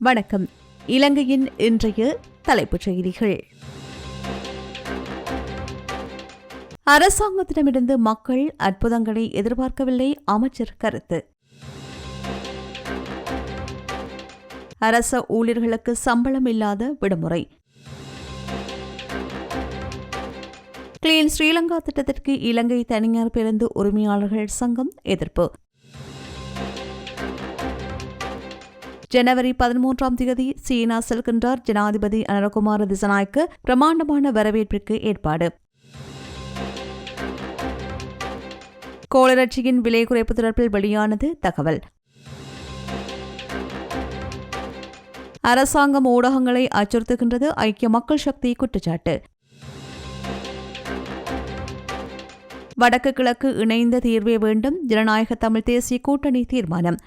வணக்கம். இலங்கையின் இன்றைய தலைப்புச் செய்திகள். அரசாங்கத்திடமிருந்து மக்கள் அற்புதங்களை எதிர்பார்க்கவில்லை அமைச்சர் கருத்து. அரச ஊழியர்களுக்கு சம்பளம் இல்லாத விடுமுறை. கிளீன் ஸ்ரீலங்கா திட்டத்திற்கு இலங்கை தனியார் பேருந்து உரிமையாளர்கள் சங்கம் எதிர்ப்பு. ஜனவரி பதிமூன்றாம் தேதி சீனா செல்கின்றார் ஜனாதிபதி அனரகுமார திசநாய்க்கு பிரமாண்டமான வரவேற்பிற்கு ஏற்பாடு. கோளரட்சியின் விலை குறைப்பு தொடர்பில் வெளியானது தகவல். அரசாங்கம் ஊடகங்களை அச்சுறுத்துகின்றது ஐக்கிய மக்கள் சக்தி குற்றச்சாட்டு. வடக்கு கிழக்கு இணைந்த தீர்வே வேண்டும் ஜனநாயக தமிழ் தேசிய கூட்டணி தீர்மானம்.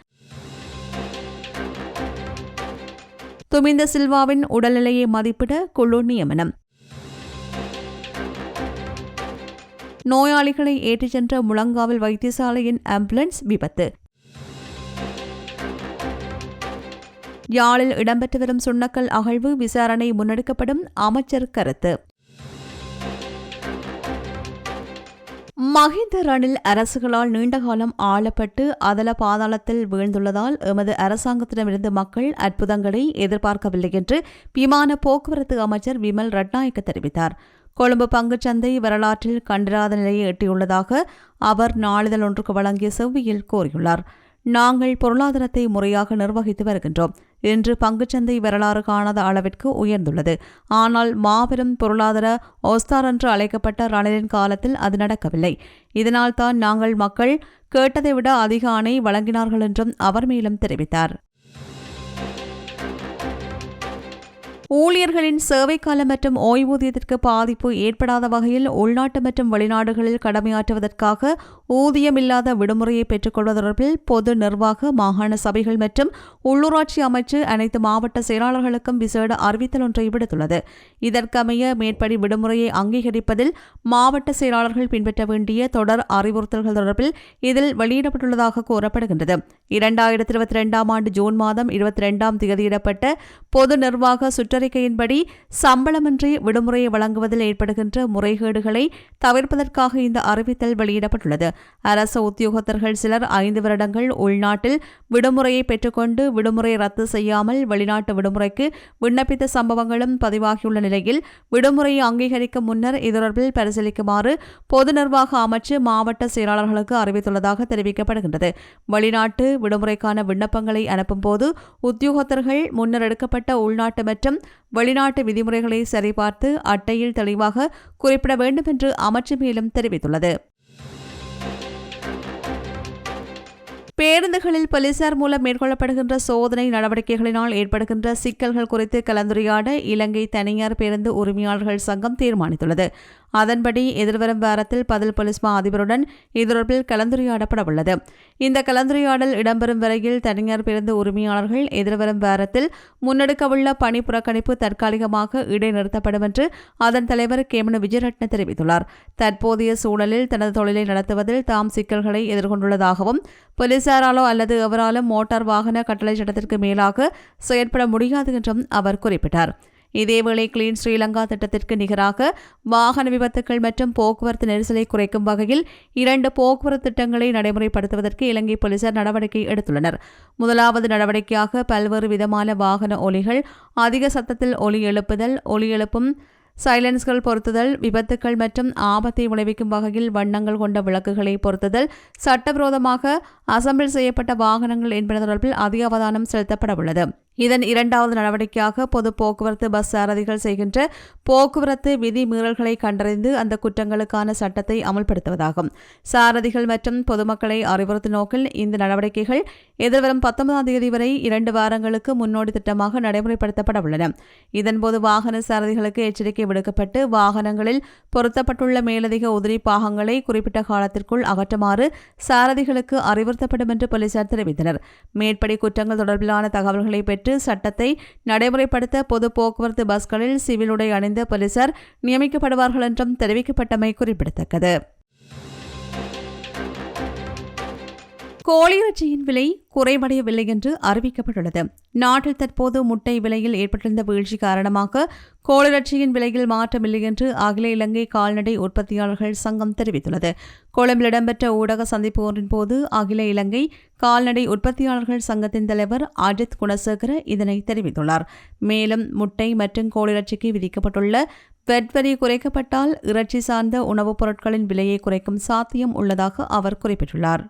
துமிந்த சில்வாவின் உடல்நிலையை மதிப்பிட குழு நியமனம். நோயாளிகளை ஏற்றிச் சென்ற முழங்காவில் வைத்தியசாலையின் ஆம்புலன்ஸ் விபத்து. யாழில் இடம்பெற்று வரும் சுண்ணக்கல் அகழ்வு விசாரணை முன்னெடுக்கப்படும் அமைச்சர் கருத்து. மஹிந்த ரணில் அரசுகளால் நீண்டகாலம் ஆளப்பட்டு அதல பாதாளத்தில் வீழ்ந்துள்ளதால் எமது அரசாங்கத்திடமிருந்து மக்கள் அற்புதங்களை எதிர்பார்க்கவில்லை என்று விமான போக்குவரத்து அமைச்சர் விமல் ரட்நாயக்க தெரிவித்தார். கொழும்பு பங்குச்சந்தை வரலாற்றில் கண்டிராத நிலையை எட்டியுள்ளதாக அவர் நாளிதழ் ஒன்றுக்கு வழங்கிய செவ்வியில் கூறியுள்ளார். நாங்கள் பொருளாதாரத்தை முறையாக நிர்வகித்து வருகின்றோம். இன்று பங்குச்சந்தை வரலாறு காணாத அளவிற்கு உயர்ந்துள்ளது. ஆனால் மாபெரும் பொருளாதார ஓஸ்தார் என்று அழைக்கப்பட்ட ரணிலின் காலத்தில் அது நடக்கவில்லை. இதனால் தான் நாங்கள் மக்கள் கேட்டதை விட அதிக ஆணை வழங்கினார்கள் என்றும் அவர் மேலும் தெரிவித்தார். ஊழியர்களின் சேவை காலம் மற்றும் ஓய்வூதியத்திற்கு பாதிப்பு ஏற்படாத வகையில் உள்நாட்டு மற்றும் வெளிநாடுகளில் கடமையாற்றுவதற்காக ஊதியமில்லாத விடுமுறையை பெற்றுக்கொள்வது தொடர்பில் பொது நிர்வாக மாகாண சபைகள் மற்றும் உள்ளூராட்சி அமைச்சு அனைத்து மாவட்ட செயலாளர்களுக்கும் விசேட அறிவித்தல் ஒன்றை விடுத்துள்ளது. இதற்கமைய மேற்படி விடுமுறையை அங்கீகரிப்பதில் மாவட்ட செயலாளர்கள் பின்பற்ற வேண்டிய தொடர் அறிவுறுத்தல்கள் தொடர்பில் இதில் வெளியிடப்பட்டுள்ளதாக கூறப்படுகின்றது. இரண்டாயிரத்தி இருபத்தி ரெண்டாம் ஆண்டு ஜூன் மாதம் இருபத்தி ரெண்டாம் தேதியிடப்பட்ட பொது நிர்வாக சுற்றறிக்கையின்படி சம்பளமின்றி விடுமுறையை வழங்குவதில் ஏற்படுகின்ற முறைகேடுகளை தவிர்ப்பதற்காக இந்த அறிவித்தல் வெளியிடப்பட்டுள்ளது. அரசு உத்தியோகத்தர்கள் சிலர் ஐந்து வருடங்கள் உள்நாட்டில் விடுமுறையை பெற்றுக்கொண்டு விடுமுறை ரத்து செய்யாமல் வெளிநாட்டு விடுமுறைக்கு விண்ணப்பித்த சம்பவங்களும் பதிவாகியுள்ள நிலையில் விடுமுறையை அங்கீகரிக்கும் முன்னர் இது பரிசீலிக்குமாறு பொது நிர்வாக அமைச்சு மாவட்ட செயலாளர்களுக்கு அறிவித்துள்ளதாக தெரிவிக்கப்படுகின்றது. வெளிநாட்டு விடுமுறைக்கான விண்ணப்பங்களை அனுப்பும்போது உத்தியோகத்தர்கள் முன்னர் எடுக்கப்பட்ட உள்நாட்டு மற்றும் வெளிநாட்டு விதிமுறைகளை சரிபார்த்து அட்டையில் தெளிவாக குறிப்பிட வேண்டும் என்று அமைச்சு மேலும் தெரிவித்துள்ளது. பேருந்துகளில் போலீசார் மூலம் மேற்கொள்ளப்படுகின்ற சோதனை நடவடிக்கைகளினால் ஏற்படுகின்ற சிக்கல்கள் குறித்து கலந்துரையாட இலங்கை தனியார் பேருந்து உரிமையாளர்கள் சங்கம் தீர்மானித்துள்ளது. அதன்படி எதிர்வரும் வாரத்தில் பதில் போலீஸ் மா அதிபருடன் இதுதொடர்பில் கலந்துரையாடப்பட உள்ளது இந்த கலந்துரையாடல் இடம்பெறும் வரையில் தனியார் பேருந்து உரிமையாளர்கள் எதிர்வரும் வாரத்தில் முன்னெடுக்கவுள்ள பணி புறக்கணிப்பு தற்காலிகமாக இடைநிறுத்தப்படும் என்று அதன் தலைவர் கேமன விஜயரட்ன தெரிவித்துள்ளார். தற்போதைய சூழலில் தனது தொழிலை நடத்துவதில் தாம் சிக்கல்களை எதிர்கொண்டுள்ளதாகவும் போலீசாராலோ அல்லது எவராலும் மோட்டார் வாகன கட்டளை சட்டத்திற்கு மேலாக செயற்பட முடியாது என்றும் அவர் குறிப்பிட்டார். இதேவேளை கிளீன் ஸ்ரீலங்கா திட்டத்திற்கு நிகராக வாகன விபத்துக்கள் மற்றும் போக்குவரத்து நெரிசலை குறைக்கும் வகையில் இரண்டு போக்குவரத்து திட்டங்களை நடைமுறைப்படுத்துவதற்கு இலங்கை போலீசார் நடவடிக்கை எடுத்துள்ளனர். முதலாவது நடவடிக்கையாக பல்வேறு விதமான வாகன ஒலிகள் அதிக சத்தத்தில் ஒலி எழுப்புதல் ஒலி எழுப்பும் சைலன்ஸ்கள் பொருத்துதல் விபத்துக்கள் மற்றும் ஆபத்தை விளைவிக்கும் வகையில் வண்ணங்கள் கொண்ட விளக்குகளை பொருத்துதல் சட்டவிரோதமாக அசம்பிள் செய்யப்பட்ட வாகனங்கள் என்பது தொடர்பில் அதிக அவதானம் செலுத்தப்பட உள்ளது இதன் இரண்டாவது நடவடிக்கையாக பொது போக்குவரத்து பஸ் சாரதிகள் செய்கின்ற போக்குவரத்து விதி மீறல்களை கண்டறிந்து அந்த குற்றங்களுக்கான சட்டத்தை அமல்படுத்துவதாகும். சாரதிகள் மற்றும் பொதுமக்களை அறிவுறுத்தும் நோக்கில் இந்த நடவடிக்கைகள் எதிர்வரும் பத்தொன்பதாம் தேதி வரை இரண்டு வாரங்களுக்கு முன்னோடி திட்டமாக நடைமுறைப்படுத்தப்பட உள்ளன. இதன்போது வாகன சாரதிகளுக்கு எச்சரிக்கை விடுக்கப்பட்டு வாகனங்களில் பொருத்தப்பட்டுள்ள மேலதிக உதிரி பாகங்களை குறிப்பிட்ட காலத்திற்குள் அகற்றுமாறு சாரதிகளுக்கு அறிவுறுத்தப்படும் என்று போலீசார் தெரிவித்தனர். மேற்படி குற்றங்கள் தொடர்பிலான தகவல்களை பெற்று பெற்று சட்டத்தை நடைமுறைப்படுத்த பொது போக்குவரத்து பஸ்களில் சிவில் உடை அணிந்த போலீசார் நியமிக்கப்படுவார்கள் என்றும் தெரிவிக்கப்பட்டமை குறிப்பிடத்தக்கது. கோழியிறைச்சியின் விலை குறைவடையவில்லை என்று அறிவிக்கப்பட்டுள்ளது. நாட்டில் தற்போது முட்டை விலையில் ஏற்பட்டிருந்த வீழ்ச்சி காரணமாக கோழிறைச்சியின் விலையில் மாற்றமில்லை என்று அகில இலங்கை கால்நடை உற்பத்தியாளர்கள் சங்கம் தெரிவித்துள்ளது. கொழும்பில் இடம்பெற்ற ஊடக சந்திப்பு ஒன்றின் போது அகில இலங்கை கால்நடை உற்பத்தியாளர்கள் சங்கத்தின் தலைவர் அஜித் குணசேகர இதனை தெரிவித்துள்ளார். மேலும் முட்டை மற்றும் கோழிறைச்சிக்கு விதிக்கப்பட்டுள்ள வெட் வரி குறைக்கப்பட்டால் இறைச்சி சார்ந்த உணவுப் பொருட்களின் விலையை குறைக்கும் சாத்தியம் உள்ளதாக அவர் குறிப்பிட்டுள்ளார்.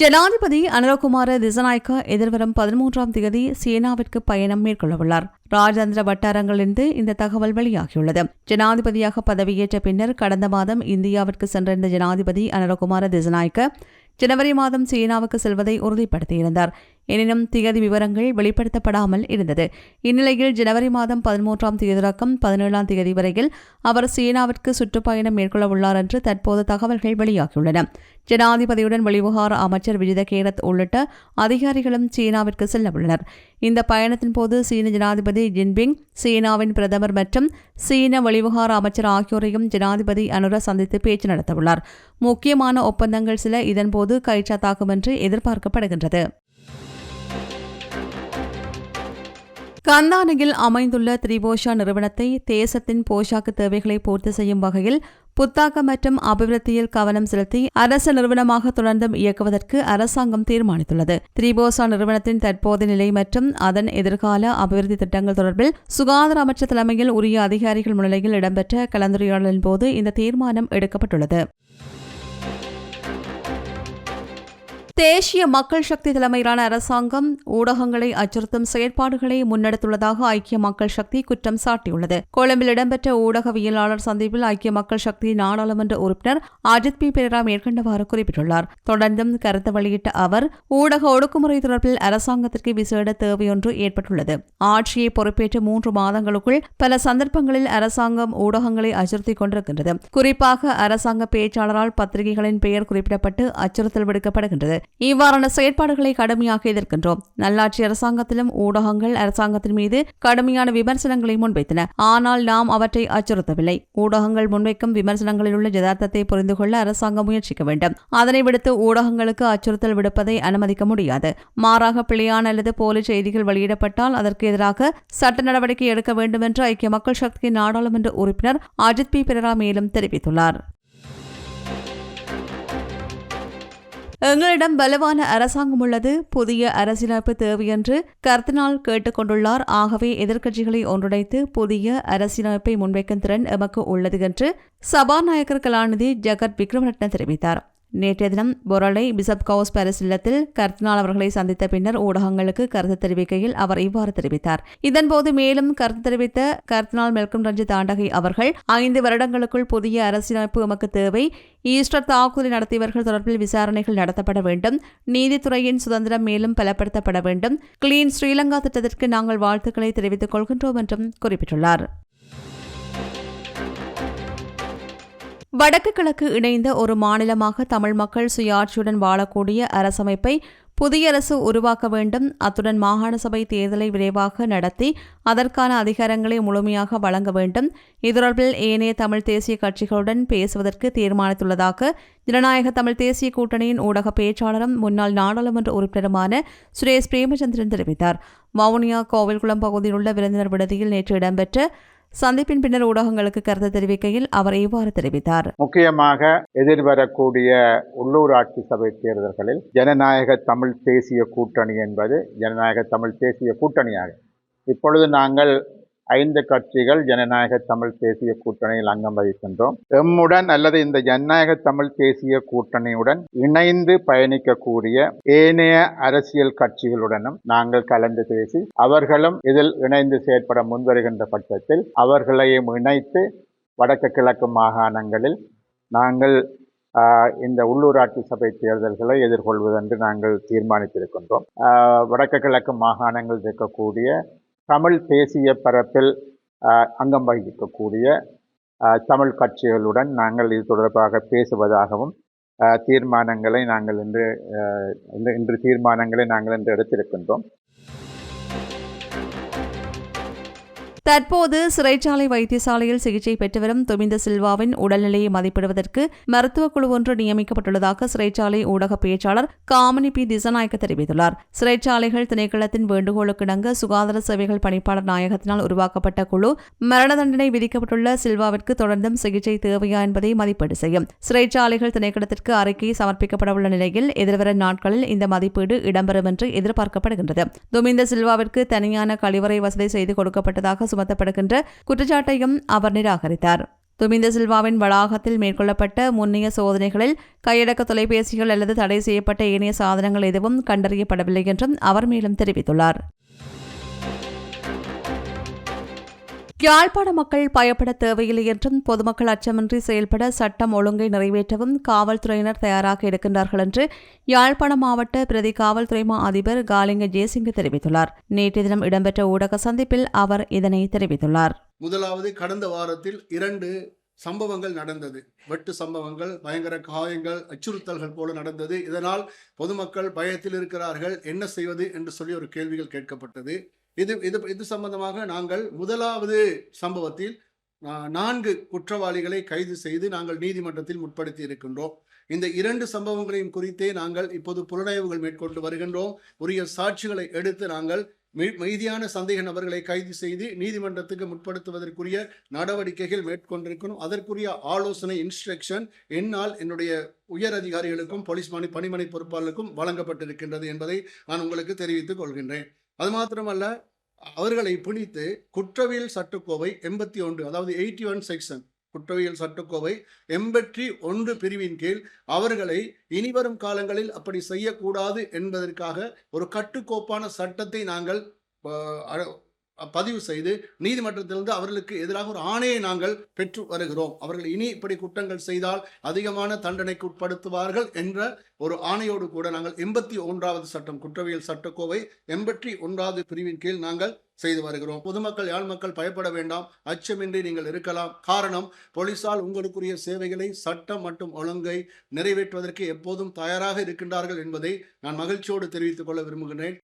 ஜனாதிபதி அனுரகுமார திசநாயக்கா எதிர்வரும் பதிமூன்றாம் தேதி சீனாவிற்கு பயணம் மேற்கொள்ளவுள்ளார். ராஜதந்திர வட்டாரங்களிலிருந்து இந்த தகவல் வெளியாகியுள்ளது. ஜனாதிபதியாக பதவியேற்ற பின்னர் கடந்த மாதம் இந்தியாவிற்கு சென்றிருந்த ஜனாதிபதி அனுரகுமார திசநாயக்க ஜனவரி மாதம் சீனாவுக்கு செல்வதை உறுதிப்படுத்தியிருந்தார். எனினும் திகதி விவரங்கள் வெளிப்படுத்தப்படாமல் இருந்தது. இந்நிலையில் ஜனவரி மாதம் பதிமூன்றாம் தேதி தொடக்கம் பதினேழாம் தேதி வரையில் அவர் சீனாவிற்கு சுற்றுப்பயணம் மேற்கொள்ள உள்ளார் என்று தற்போது தகவல்கள் வெளியாகியுள்ளன. ஜனாதிபதியுடன் வெளிவிவகார அமைச்சர் விஜித கேரத் உள்ளிட்ட அதிகாரிகளும் சீனாவிற்கு செல்ல உள்ளனர். இந்த பயணத்தின் போது சீன ஜனாதிபதி ஜின்பிங் சீனாவின் பிரதமர் மற்றும் சீன வெளிவிவகார அமைச்சர் ஆகியோரையும் ஜனாதிபதி அனுர சந்தித்து பேச்சு நடத்தவுள்ளார். முக்கியமான ஒப்பந்தங்கள் சில இதன்போது கைச்சாத்தாகும் என்று எதிர்பார்க்கப்படுகின்றது. கந்தானையில் அமைந்துள்ள திரிபோஷா நிறுவனத்தை தேசத்தின் போஷாக்கு தேவைகளை பூர்த்தி செய்யும் வகையில் புத்தாக்கம் மற்றும் அபிவிருத்தியில் கவனம் செலுத்தி அரசு நிறுவனமாக தொடர்ந்தும் இயக்குவதற்கு அரசாங்கம் தீர்மானித்துள்ளது. திரிபோசா நிறுவனத்தின் தற்போதைய நிலை மற்றும் அதன் எதிர்கால அபிவிருத்தி திட்டங்கள் தொடர்பில் சுகாதார அமைச்சர் தலைமையில் உரிய அதிகாரிகள் முன்னிலையில் இடம்பெற்ற கலந்துரையாடலின் போது இந்த தீர்மானம் எடுக்கப்பட்டுள்ளது. தேசிய மக்கள் சக்தி தலைமையிலான அரசாங்கம் ஊடகங்களை அச்சுறுத்தும் செயற்பாடுகளை முன்னெடுத்துள்ளதாக ஐக்கிய மக்கள் சக்தி குற்றம் சாட்டியுள்ளது. கொழும்பில் இடம்பெற்ற ஊடகவியலாளர் சந்திப்பில் ஐக்கிய மக்கள் சக்தி நாடாளுமன்ற உறுப்பினர் அஜித் பி. பெரா மேற்கண்டவாறு குறிப்பிட்டுள்ளார். தொடர்ந்தும் கருத்து வெளியிட்ட அவர் ஊடக ஒடுக்குமுறை தொடர்பில் அரசாங்கத்திற்கு விசேட தேவையொன்று ஏற்பட்டுள்ளது. ஆட்சியை பொறுப்பேற்ற மூன்று மாதங்களுக்குள் பல சந்தர்ப்பங்களில் அரசாங்கம் ஊடகங்களை அச்சுறுத்திக் கொண்டிருக்கின்றது. குறிப்பாக அரசாங்க பேச்சாளரால் பத்திரிகைகளின் பெயர் குறிப்பிடப்பட்டு அச்சுறுத்தல் விடுக்கப்படுகின்றது. இவ்வாறான செயற்பாடுகளை கடுமையாக எதிர்க்கின்றோம். நல்லாட்சி அரசாங்கத்திலும் ஊடகங்கள் அரசாங்கத்தின் மீது கடுமையான விமர்சனங்களை முன்வைத்தன. ஆனால் நாம் அவற்றை அச்சுறுத்தவில்லை. ஊடகங்கள் முன்வைக்கும் விமர்சனங்களில் உள்ள யதார்த்தத்தை புரிந்து கொள்ள அரசாங்கம் முயற்சிக்க வேண்டும். அதனை விடுத்து ஊடகங்களுக்கு அச்சுறுத்தல் விடுப்பதை அனுமதிக்க முடியாது. மாறாக பிழையான அல்லது போலி செய்திகள் வெளியிடப்பட்டால் அதற்கு எதிராக சட்ட நடவடிக்கை எடுக்க வேண்டும் என்று ஐக்கிய மக்கள் சக்தி நாடாளுமன்ற உறுப்பினர் அஜித் பி. பிரரா மேலும் தெரிவித்துள்ளார். எங்களிடம் பலவான அரசாங்கம் உள்ளது. புதிய அரசியலமைப்பு தேவை என்று கர்த்தனால் கேட்டுக் கொண்டுள்ளார் ஆகவே எதிர்க்கட்சிகளை ஒன்றிணைத்து புதிய அரசியலமைப்பை முன்வைக்கும் திறன் எமக்கு உள்ளது என்று சபாநாயகர் கலாநிதி ஜெகத் விக்ரமரட்ன தெரிவித்தார். நேற்றைய தினம் பொரளை பிசப் கவுஸ் பாரிஸ் இல்லத்தில் கர்த்தினால் அவர்களை சந்தித்த பின்னர் ஊடகங்களுக்கு கருத்து தெரிவிக்கையில் அவர் இவ்வாறு தெரிவித்தார். இதன்போது மேலும் கருத்து தெரிவித்த கர்த்தினால் மெல்கம் ரஞ்சித் ஆண்டகை அவர்கள் ஐந்து வருடங்களுக்குள் புதிய அரசியலமைப்பு எமக்கு தேவை. ஈஸ்டர் தாக்குதலை நடத்தியவர்கள் தொடர்பில் விசாரணைகள் நடத்தப்பட வேண்டும். நீதித்துறையின் சுதந்திரம் மேலும் பலப்படுத்தப்பட வேண்டும். கிளீன் ஸ்ரீலங்கா திட்டத்திற்கு நாங்கள் வாழ்த்துக்களை தெரிவித்துக் கொள்கின்றோம் என்றும் குறிப்பிட்டுள்ளார். வடக்கு கிழக்கு இணைந்த ஒரு மாநிலமாக தமிழ் மக்கள் சுயாட்சியுடன் வாழக்கூடிய அரசமைப்பை புதிய அரசு உருவாக்க வேண்டும். அத்துடன் மாகாண சபை தேர்தலை விரைவாக நடத்தி அதற்கான அதிகாரங்களை முழுமையாக வழங்க வேண்டும். இதுதொடர்பில் ஏனைய தமிழ் தேசிய கட்சிகளுடன் பேசுவதற்கு தீர்மானித்துள்ளதாக ஜனநாயக தமிழ் தேசிய கூட்டணியின் ஊடக பேச்சாளரும் முன்னாள் நாடாளுமன்ற உறுப்பினருமான சுரேஷ் பிரேமச்சந்திரன் தெரிவித்தார். வவுனியா கோவில்குளம் பகுதியில் உள்ள விருந்தினர் விடுதியில் நேற்று இடம்பெற்ற சந்திப்பின் பின்னர் ஊடகங்களுக்கு கருத்து தெரிவிக்கையில் அவர் இவ்வாறு தெரிவித்தார். முக்கியமாக எதிர்வரக்கூடிய உள்ளூராட்சி சபை தேர்தல்களில் ஜனநாயக தமிழ் தேசிய கூட்டணி என்பது ஜனநாயக தமிழ் தேசிய கூட்டணியாக இப்பொழுது நாங்கள் ஐந்து கட்சிகள் ஜனநாயக தமிழ் தேசிய கூட்டணியில் அங்கம் வகிக்கின்றோம். எம்முடன் அல்லது இந்த ஜனநாயக தமிழ் தேசிய கூட்டணியுடன் இணைந்து பயணிக்கக்கூடிய ஏனைய அரசியல் கட்சிகளுடனும் நாங்கள் கலந்து பேசி அவர்களும் இதில் இணைந்து செயற்பட முன்வருகின்ற பட்சத்தில் அவர்களையும் இணைத்து வடக்கு கிழக்கு மாகாணங்களில் நாங்கள் இந்த உள்ளூராட்சி சபை தேர்தல்களை எதிர்கொள்வதென்று நாங்கள் தீர்மானித்திருக்கின்றோம். வடக்கு கிழக்கு மாகாணங்கள் இருக்கக்கூடிய தமிழ் தேசிய பரப்பில் அங்கம் வகிக்கக்கூடிய தமிழ் கட்சிகளுடன் நாங்கள் இது தொடர்பாக பேசுவதாகவும் தீர்மானங்களை நாங்கள் இன்று இன்று தீர்மானங்களை நாங்கள் இன்று எடுத்திருக்கின்றோம். தற்போது சிறைச்சாலை வைத்தியசாலையில் சிகிச்சை பெற்று வரும் துமிந்த சில்வாவின் உடல்நிலையை மதிப்பிடுவதற்கு மருத்துவக் குழு ஒன்று நியமிக்கப்பட்டுள்ளதாக சிறைச்சாலை ஊடக பேச்சாளர் காமினி பி. திசநாயக்க தெரிவித்துள்ளார். சிறைச்சாலைகள் திணைக்களத்தின் வேண்டுகோளுக்கிணங்க சுகாதார சேவைகள் பணிப்பாளர் நாயகத்தினால் உருவாக்கப்பட்ட குழு மரண தண்டனை விதிக்கப்பட்டுள்ள சில்வாவிற்கு தொடர்ந்தும் சிகிச்சை தேவையா என்பதை மதிப்பீடு செய்யும். சிறைச்சாலைகள் திணைக்களத்திற்கு அறிக்கை சமர்ப்பிக்கப்படவுள்ள நிலையில் எதிர்வரும் நாட்களில் இந்த மதிப்பீடு இடம்பெறும் என்று எதிர்பார்க்கப்படுகின்றது. துமிந்த சில்வாவிற்கு தனியான கழிவறை வசதி செய்து கொடுக்கப்பட்டதாக சுமத்தப்படுகின்ற குற்றச்சாட்டையும் அவர் நிராகரித்தார். துமிந்த சில்வாவின் வளாகத்தில் மேற்கொள்ளப்பட்ட முன்னைய சோதனைகளில் கையடக்க தொலைபேசிகள் அல்லது தடை செய்யப்பட்ட ஏனைய சாதனங்கள் எதுவும் கண்டறியப்படவில்லை என்றும் அவர் மேலும் தெரிவித்துள்ளார். யாழ்ப்பாண மக்கள் பயப்பட தேவையில்லை என்றும் பொதுமக்கள் அச்சமின்றி செயல்பட சட்டம் ஒழுங்கை நிறைவேற்றவும் காவல்துறையினர் தயாராக இருக்கின்றார்கள் என்று யாழ்ப்பாண மாவட்ட பிரதி காவல்துறை மா அதிபர் காலிங்க ஜெயசிங்க தெரிவித்துள்ளார். நேற்று தினம் இடம்பெற்ற ஊடக சந்திப்பில் அவர் இதனை தெரிவித்துள்ளார். முதலாவது கடந்த வாரத்தில் இரண்டு சம்பவங்கள் நடந்தது. வெட்டு சம்பவங்கள் பயங்கர காயங்கள் அச்சுறுத்தல்கள் போல நடந்தது. இதனால் பொதுமக்கள் பயத்தில் இருக்கிறார்கள். என்ன செய்வது என்று சொல்லி ஒரு கேள்விகள் கேட்கப்பட்டது. இது இது இது சம்பந்தமாக நாங்கள் முதலாவது சம்பவத்தில் நான்கு குற்றவாளிகளை கைது செய்து நாங்கள் நீதிமன்றத்தில் முற்படுத்தி இருக்கின்றோம். இந்த இரண்டு சம்பவங்களையும் குறித்தே நாங்கள் இப்போது புலனாய்வுகள் மேற்கொண்டு வருகின்றோம். உரிய சாட்சிகளை எடுத்து நாங்கள் மீதியான சந்தேக நபர்களை கைது செய்து நீதிமன்றத்துக்கு முற்படுத்துவதற்குரிய நடவடிக்கைகள் மேற்கொண்டிருக்கணும். அதற்குரிய ஆலோசனை இன்ஸ்ட்ரக்ஷன் என்னால் என்னுடைய உயர் அதிகாரிகளுக்கும் போலீஸ் பணி பணிமனை பொறுப்பாளருக்கும் வழங்கப்பட்டிருக்கின்றது என்பதை நான் உங்களுக்கு தெரிவித்துக் கொள்கின்றேன். அது மாத்திரமல்ல அவர்களை பிடித்து குற்றவியல் சட்டக்கோவை எண்பத்தி ஒன்று அதாவது எயிட்டி ஒன் செக்ஷன் குற்றவியல் சட்டக்கோவை எண்பத்தி ஒன்று பிரிவின் கீழ் அவர்களை இனிவரும் காலங்களில் அப்படி செய்யக்கூடாது என்பதற்காக ஒரு கட்டுக்கோப்பான சட்டத்தை நாங்கள் பதிவு செய்து நீதிமன்றத்திலிருந்து அவர்களுக்கு எதிராக ஒரு ஆணையை நாங்கள் பெற்று வருகிறோம். அவர்கள் இனி இப்படி குற்றங்கள் செய்தால் அதிகமான தண்டனைக்கு உட்படுத்துவார்கள் என்ற ஒரு ஆணையோடு கூட நாங்கள் எண்பத்தி ஒன்றாவது சட்டம் குற்றவியல் சட்டக்கோவை எண்பத்தி ஒன்றாவது பிரிவின் கீழ் நாங்கள் செய்து வருகிறோம். பொதுமக்கள் யாழ் மக்கள் பயப்பட வேண்டாம். அச்சமின்றி நீங்கள் இருக்கலாம். காரணம் போலீசால் உங்களுக்குரிய சேவைகளை சட்டம் மற்றும் ஒழுங்கை நிறைவேற்றுவதற்கு எப்போதும் தயாராக இருக்கின்றார்கள் என்பதை நான் மகிழ்ச்சியோடு தெரிவித்துக் கொள்ள விரும்புகிறேன்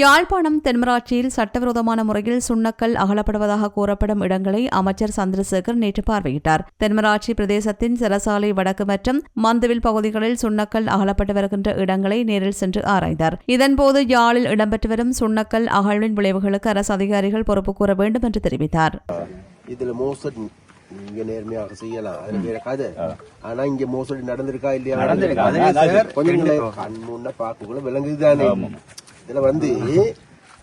யாழ்ப்பாணம் தென்மராட்சியில் சட்டவிரோதமான முறையில் சுண்ணக்கல் அகலப்படுவதாக கூறப்படும் இடங்களை அமைச்சர் சந்திரசேகர் நேற்று பார்வையிட்டார். தென்மராட்சி பிரதேசத்தின் சிறசாலை வடக்கு மற்றும் மந்துவில் பகுதிகளில் சுண்ணக்கல் அகலப்பட்டு வருகின்ற இடங்களை நேரில் சென்று ஆராய்ந்தார். இதன்போது யாழில் இடம்பெற்று வரும் சுண்ணக்கல் அகழ்வின் விளைவுகளுக்கு அரசு அதிகாரிகள் பொறுப்பு கூற வேண்டும் என்று தெரிவித்தார். இதுல மோசடி இங்க நேர்மையாக செய்யலாம். அது வேற கதை. ஆனா இங்க மோசடி நடந்திருக்கா இல்லையா? நடந்திருக்கு. கொஞ்சம் கண் முன்ன பார்க்கக்குள்ள விளங்குதுதானே இதுல வந்து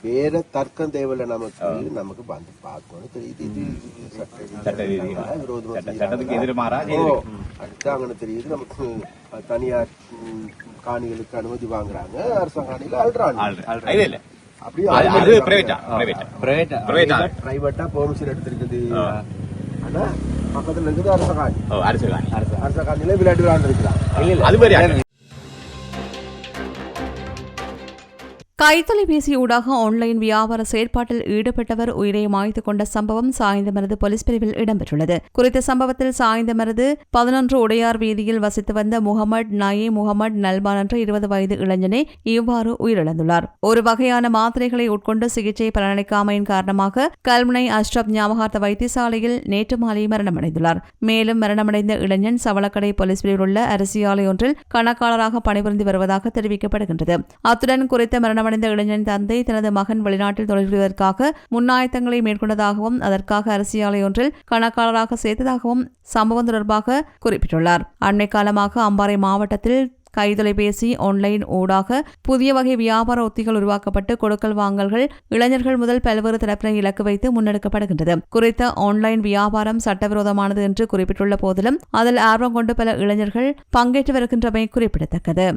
வேற தர்க்கம் தேவையில்ல நமக்கு. நமக்கு வந்து பார்க்கணும் தெரியுது. இது சட்ட விரோதமா அடுத்து அங்கே தெரியுது. நமக்கு தனியார் காணிகளுக்கு அனுமதி வாங்குறாங்க. அரசாங்க காணியில அழுறாங்க இல்ல இல்ல. அப்படியே அது- அது பிரைவேட்டா பிரைவேட்டா பிரைவேட்டா பிரைவேட்டா பெர்மிஷன் எடுத்திருக்குது. ஆனா பக்கத்துல இருக்குது அரச காணி ஓ அரசு காணி அரச காணியில விளையாட்டு விளையாண்டு இருக்கிறான் அது பெரிய கைத்தொலைபேசி ஊடாக ஆன்லைன் வியாபார செயற்பாட்டில் ஈடுபட்டவர் உயிரை மாய்த்து கொண்ட சம்பவம் சாய்ந்தமருது போலீஸ் பிரிவில் இடம்பெற்றுள்ளது. குறித்த சம்பவத்தில் சாய்ந்தமருது பதினொன்று உடையார் வீதியில் வசித்து வந்த முகமது நயி முகமது நல்பான் என்ற இருபது வயது இளைஞனே இவ்வாறு உயிரிழந்துள்ளார். ஒரு வகையான மாத்திரைகளை உட்கொண்டு சிகிச்சை பலனளிக்காமையின் காரணமாக கல்முனை அஷ்ரப் ஞாபகார்த்த வைத்தியசாலையில் நேற்று மாலை மரணமடைந்துள்ளார். மேலும் மரணமடைந்த இளைஞன் சவளக்கடை போலீஸ் பிரிவில் உள்ள அரசியாலை ஒன்றில் கணக்காளராக பணிபுரிந்து வருவதாக தெரிவிக்கப்படுகின்றது. அத்துடன் குறித்த மரணமடைந்த இளைஞன் தந்தை தனது மகன் வெளிநாட்டில் தொழில் முன்னாயத்தங்களை மேற்கொண்டதாகவும் அதற்காக அரசியலை ஒன்றில் கணக்காளராக சேர்த்ததாகவும் சம்பவம் தொடர்பாக குறிப்பிட்டுள்ளார். அண்மை காலமாக அம்பாறை மாவட்டத்தில் கைதொலைபேசி ஆன்லைன் ஊடாக புதிய வகை வியாபார உத்திகள் உருவாக்கப்பட்டு கொடுக்கல் வாங்கல்கள் இளைஞர்கள் முதல் பல்வேறு தரப்பினை இலக்கு வைத்து முன்னெடுக்கப்படுகின்றது. குறித்த ஆன்லைன் வியாபாரம் சட்டவிரோதமானது என்று குறிப்பிட்டுள்ள போதிலும் அதில் ஆர்வம் கொண்டு பல இளைஞர்கள் பங்கேற்று வருகின்றமை குறிப்பிடத்தக்கது.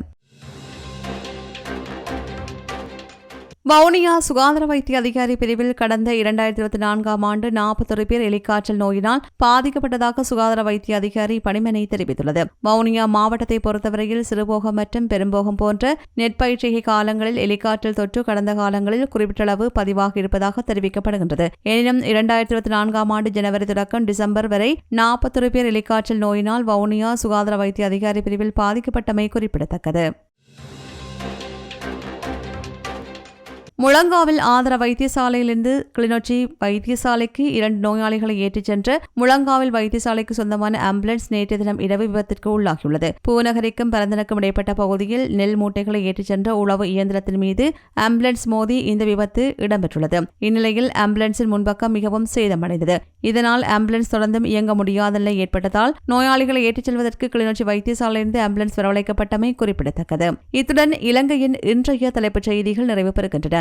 வவுனியா சுகாதார வைத்திய அதிகாரி பிரிவில் கடந்த இரண்டாயிரத்தி இருபத்தி நான்காம் ஆண்டு நாற்பத்தொரு பேர் எலிக்காய்ச்சல் நோயினால் பாதிக்கப்பட்டதாக சுகாதார வைத்திய அதிகாரி பணிமனை தெரிவித்துள்ளது. வவுனியா மாவட்டத்தை பொறுத்தவரையில் சிறுபோகம் மற்றும் பெரும்போகம் போன்ற நெற்பயிற்சிகை காலங்களில் எலிக்காய்ச்சல் தொற்று கடந்த காலங்களில் குறிப்பிட்டளவு பதிவாக இருப்பதாக தெரிவிக்கப்படுகின்றது. எனினும் இரண்டாயிரத்தி இருபத்தி நான்காம் ஆண்டு ஜனவரி தொடக்கம் டிசம்பர் வரை நாற்பத்தொரு பேர் எலிக்காய்ச்சல் நோயினால் வவுனியா சுகாதார வைத்திய அதிகாரி பிரிவில் பாதிக்கப்பட்டமை குறிப்பிடத்தக்கது. முழங்காவில் ஆந்திர வைத்தியசாலையிலிருந்து கிளிநொச்சி வைத்தியசாலைக்கு இரண்டு நோயாளிகளை ஏற்றிச் சென்று முழங்காவில் வைத்தியசாலைக்கு சொந்தமான ஆம்புலன்ஸ் நேற்றைய தினம் இரவு விபத்திற்கு உள்ளாகியுள்ளது. பூநகரிக்கும் பரந்தனுக்கும் இடைப்பட்ட பகுதியில் நெல் மூட்டைகளை ஏற்றிச் சென்ற உளவு இயந்திரத்தின் மீது ஆம்புலன்ஸ் மோதி இந்த விபத்து இடம்பெற்றுள்ளது. இந்நிலையில் ஆம்புலன்ஸின் முன்பக்கம் மிகவும் சேதமடைந்தது. இதனால் ஆம்புலன்ஸ் தொடர்ந்தும் இயங்க முடியாத நிலை ஏற்பட்டதால் நோயாளிகளை ஏற்றிச் செல்வதற்கு கிளிநொச்சி வைத்தியசாலையிலிருந்து ஆம்புலன்ஸ் வரவழைக்கப்பட்டமை குறிப்பிடத்தக்கது. இத்துடன் இலங்கையின் இன்றைய தலைப்புச் செய்திகள் நிறைவு பெறுகின்றன.